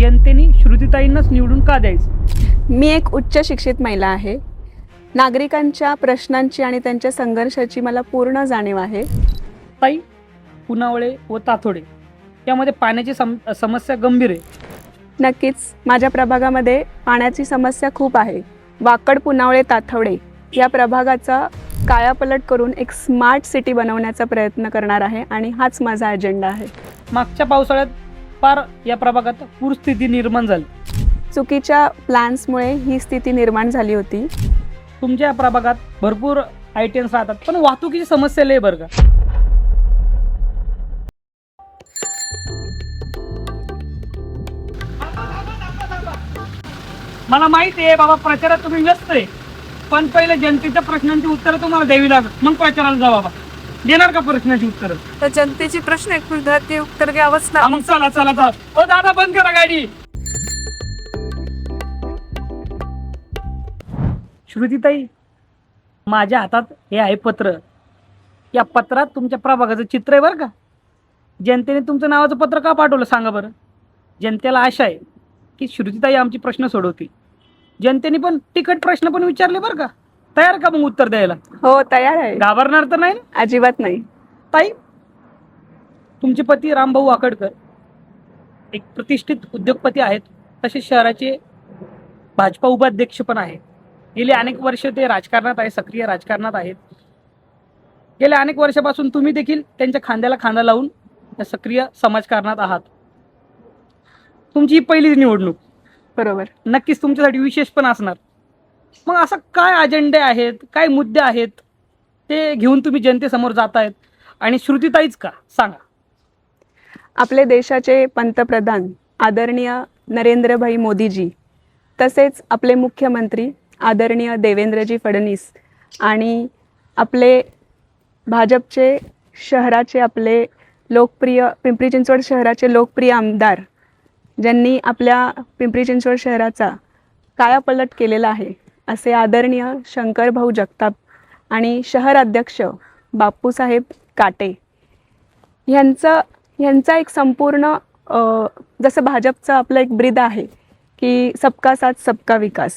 जनतेने श्रुतीताईंनाच निवडून का द्यायचं? मी एक उच्च शिक्षित महिला आहे. नागरिकांच्या प्रश्नांची आणि त्यांच्या संघर्षाची मला पूर्ण जाणीव आहे. ताई पुनावळे व ताथोडे यामध्ये पाण्याची सम समस्या गंभीर आहे. नक्कीच माझ्या प्रभागामध्ये पाण्याची समस्या खूप आहे. वाकड पुनावळे ताथवडे या प्रभागाचा कायापलट करून एक स्मार्ट सिटी बनवण्याचा प्रयत्न करणार आहे आणि हाच माझा अजेंडा आहे. मागच्या पावसाळ्यात फार या प्रभागात पूरस्थिती निर्माण झाली. चुकीच्या प्लॅन्समुळे ही स्थिती निर्माण झाली होती. तुमच्या प्रभागात भरपूर आय टी एन्स राहतात पण वाहतुकीची समस्या लय बरं का. मला माहिती आहे बाबा प्रचारात तुम्ही व्यस्त आहे. पण पहिले जनतेच्या प्रश्नांची उत्तरं तुम्हाला द्यावी लागत मग प्रचाराला जा बाबा. देणार का प्रश्नाची उत्तरं? तर जनतेची प्रश्न आहे खुर्दा ते उत्तर घ्यावंच हा, ना मग चला चला चला. ओ दादा बंद करा गाडी. श्रुतीताई माझ्या हातात हे आहे पत्र. या पत्रात तुमच्या प्रभागाचं चित्र आहे बरं का? जनतेने तुमचं नावाचं पत्र का पाठवलं सांगा बरं? जनतेला आशा आहे की श्रुतीताई आमची प्रश्न सोडवतील. जनतेने पण तिकट प्रश्न पण विचारले बरं का? तयार का मग उत्तर द्यायला? हो तयार आहे. घाबरणार तर नाही ना? अजिबात नाही. ताई तुमचे पती रामभाऊ वाकडकर एक प्रतिष्ठित उद्योगपती आहेत. तसेच शहराचे भाजपा उपाध्यक्ष पण आहेत. गेली अनेक वर्ष ते राजकारणात आहे सक्रिय राजकारणात आहेत. गेल्या अनेक वर्षापासून तुम्ही देखील त्यांच्या खांद्याला खांदा लावून त्या सक्रिय समाजकारणात आहात. तुमची ही पहिलीच निवडणूक. बरोबर. नक्कीच तुमच्यासाठी विशेष पण असणार. मग असं काय अजेंडे आहेत? काय मुद्दे आहेत? ते घेऊन तुम्ही जनतेसमोर जात आहेत आणि श्रुतीताईच का? सांगा. आपले देशाचे पंतप्रधान आदरणीय नरेंद्रभाई मोदीजी तसेच आपले मुख्यमंत्री आदरणीय देवेंद्रजी फडणवीस आणि आपले भाजपचे शहराचे आपले लोकप्रिय पिंपरी चिंचवड शहराचे लोकप्रिय आमदार ज्यांनी आपल्या पिंपरी चिंचवड शहराचा कायापलट केलेला आहे. असे आदरणीय शंकरभाऊ जगताप आणि शहर अध्यक्ष बापूसाहेब काटे ह्यांचं ह्यांचा एक संपूर्ण जसं भाजपचं आपलं एक ब्रीद आहे की सबका साथ सबका विकास.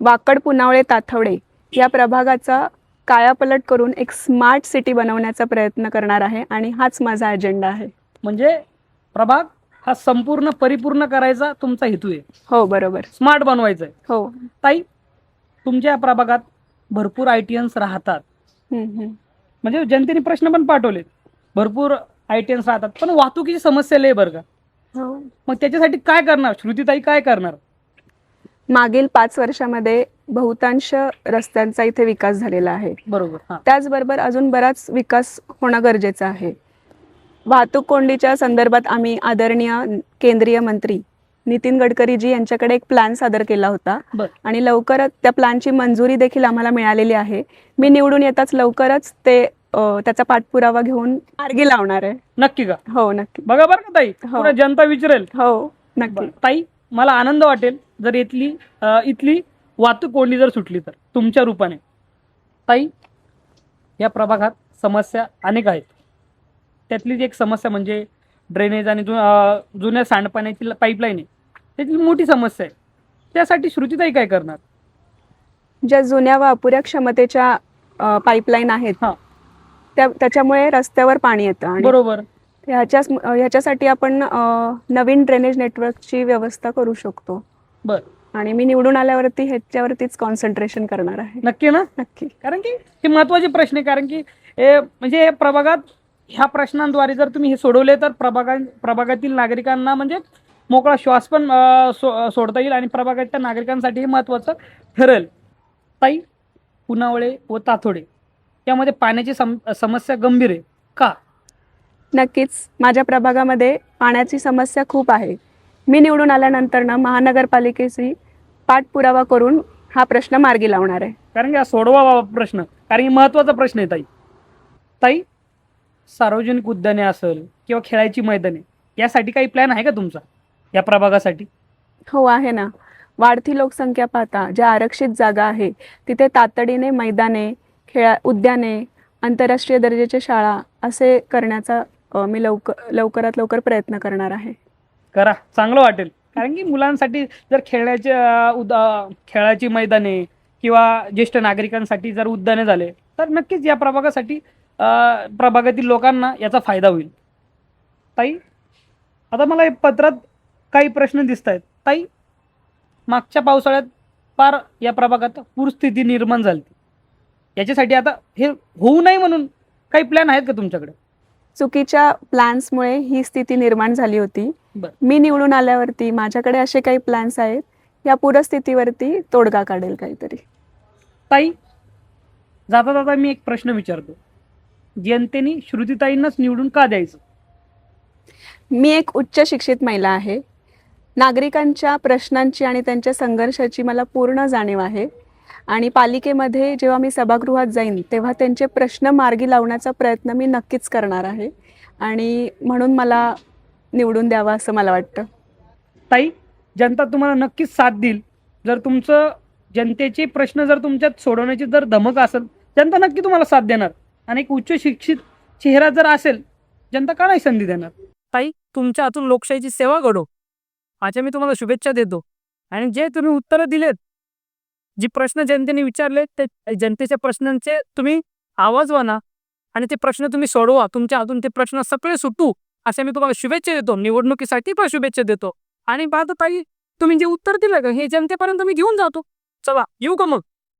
वाकड पुनावळे ताथवडे या प्रभागाचा कायापलट करून एक स्मार्ट सिटी बनवण्याचा प्रयत्न करणार आहे आणि हाच माझा अजेंडा आहे. म्हणजे प्रभाग हा संपूर्ण परिपूर्ण करायचा तुमचा हेतू आहे. हो बरोबर. स्मार्ट बनवायचा आहे हो. ताई तुमच्या प्रभागात भरपूर आय टी एन्स राहतात. म्हणजे जनतेने प्रश्न पण पाठवले भरपूर आय टी एन्स राहतात. पण वाहतुकीची समस्या लय बरं का. हो. मग त्याच्यासाठी काय करणार? श्रुतीताई काय करणार? मागील पाच वर्षामध्ये बहुतांश रस्त्यांचा इथे विकास झालेला आहे. बरोबर त्याचबरोबर अजून बराच विकास होणं गरजेचं आहे. वाहतूक कोंडीच्या संदर्भात आम्ही आदरणीय केंद्रीय मंत्री नितीन गडकरीजी यांच्याकडे एक प्लॅन सादर केला होता. आणि लवकरच त्या प्लॅनची मंजुरी देखील आम्हाला मिळालेली आहे. मी निवडून येताच लवकरच ते त्याचा पाठपुरावा घेऊन मार्गी लावणार आहे. नक्की का? हो नक्की. बघा बरं का ताई हो. जनता विचारेल. हो नक्की. ताई मला आनंद वाटेल जर इथली इथली वाहतूक कोंडी जर सुटली तर तुमच्या रूपाने. ताई या प्रभागात समस्या अनेक आहेत. त्यातलीच एक समस्या म्हणजे ड्रेनेज आणि जु जुन्या सांडपाण्याची पाईपलाईन आहे. त्याची मोठी समस्या आहे. त्यासाठी श्रुतीताई काय करणार? ज्या जुन्या व अपुऱ्या क्षमतेच्या पाईपलाईन आहेत हा. त्या त्याच्यामुळे रस्त्यावर पाणी येतं आणि बरोबर. ह्याच्याच ह्याच्यासाठी आपण अ, नवीन ड्रेनेज नेटवर्कची व्यवस्था करू शकतो. बर. आणि मी निवडून आल्यावरती ह्याच्यावरतीच कॉन्सन्ट्रेशन करणार आहे. नक्की ना? नक्की. कारण की हे महत्त्वाचे प्रश्न आहे. कारण की हे म्हणजे प्रभागात ह्या प्रश्नांद्वारे जर तुम्ही हे सोडवले तर प्रभागा प्रभागातील नागरिकांना म्हणजे मोकळा श्वास पण सो सोडता येईल आणि प्रभागाच्या नागरिकांसाठी हे महत्त्वाचं ठरेल. ताई पुनावळे व ताथोडे यामध्ये पाण्याची सम समस्या गंभीर आहे का? नक्कीच. माझ्या प्रभागामध्ये पाण्याची समस्या खूप आहे. मी निवडून आल्यानंतर ना महानगरपालिकेची पाठपुरावा करून हा प्रश्न मार्गी लावणार आहे. कारण की हा सोडवा प्रश्न. कारण की महत्त्वाचा प्रश्न आहे ताई. ताई सार्वजनिक उद्याने असेल किंवा खेळायची मैदाने यासाठी काही प्लॅन आहे का तुमचा? या प्रभागासाठी? हो आहे ना. वाढती लोकसंख्या पाहता ज्या आरक्षित जागा आहे तिथे तातडीने मैदाने खेळा उद्याने आंतरराष्ट्रीय दर्जाच्या शाळा असे करण्याचा अ, मी लवकर लवकरात लवकर प्रयत्न करणार आहे. करा. चांगलं वाटेल. कारण की मुलांसाठी जर खेळण्याचे अं, उद खेळाची मैदाने किंवा ज्येष्ठ नागरिकांसाठी जर उद्याने झाले तर नक्कीच या प्रभागासाठी प्रभागातील लोकांना याचा फायदा होईल. ताई आता मला पत्रात काही प्रश्न दिसत आहेत ताई मागच्या पावसाळ्यात फार या प्रभागात पूरस्थिती निर्माण झाली. याच्यासाठी आता हे होऊ नये म्हणून काही प्लॅन आहेत का तुमच्याकडे? चुकीच्या प्लॅन्समुळे ही स्थिती निर्माण झाली होती. मी निवडून आल्यावरती माझ्याकडे असे काही प्लॅन्स आहेत. या पूरस्थितीवरती तोडगा काढेल काहीतरी. ताई जाता जाता मी एक प्रश्न विचारतो. जनतेने श्रुतीताईंनाच निवडून का द्यायचं? मी एक उच्च शिक्षित महिला आहे. नागरिकांच्या प्रश्नांची आणि त्यांच्या संघर्षाची मला पूर्ण जाणीव आहे. आणि पालिकेमध्ये जेव्हा मी सभागृहात जाईन तेव्हा त्यांचे प्रश्न मार्गी लावण्याचा प्रयत्न मी नक्कीच करणार आहे. आणि म्हणून मला निवडून द्यावं असं मला वाटतं. ताई जनता तुम्हाला नक्कीच साथ देईल. जर तुमचं जनतेचे प्रश्न जर तुमच्यात सोडवण्याची जर धमक असेल जनता नक्की तुम्हाला साथ देणार. आणि एक उच्च शिक्षित चेहरा जर असेल जनता का नाही संधी देणार? ताई तुमच्या हातून लोकशाहीची सेवा घडो. माझ्या मी तुम्हाला शुभेच्छा देतो. आणि जे तुम्ही उत्तरं दिलेत जी प्रश्न जनतेने विचारले ते जनतेच्या प्रश्नांचे तुम्ही आवाज वाना आणि ते प्रश्न तुम्ही सोडवा. तुमच्या हातून ते प्रश्न सगळे सुटू अशा मी तुम्हाला शुभेच्छा देतो. निवडणुकीसाठी पण शुभेच्छा देतो. आणि बाद ताई तुम्ही जे उत्तर दिलं का हे जनतेपर्यंत मी घेऊन जातो. चला येऊ का मग?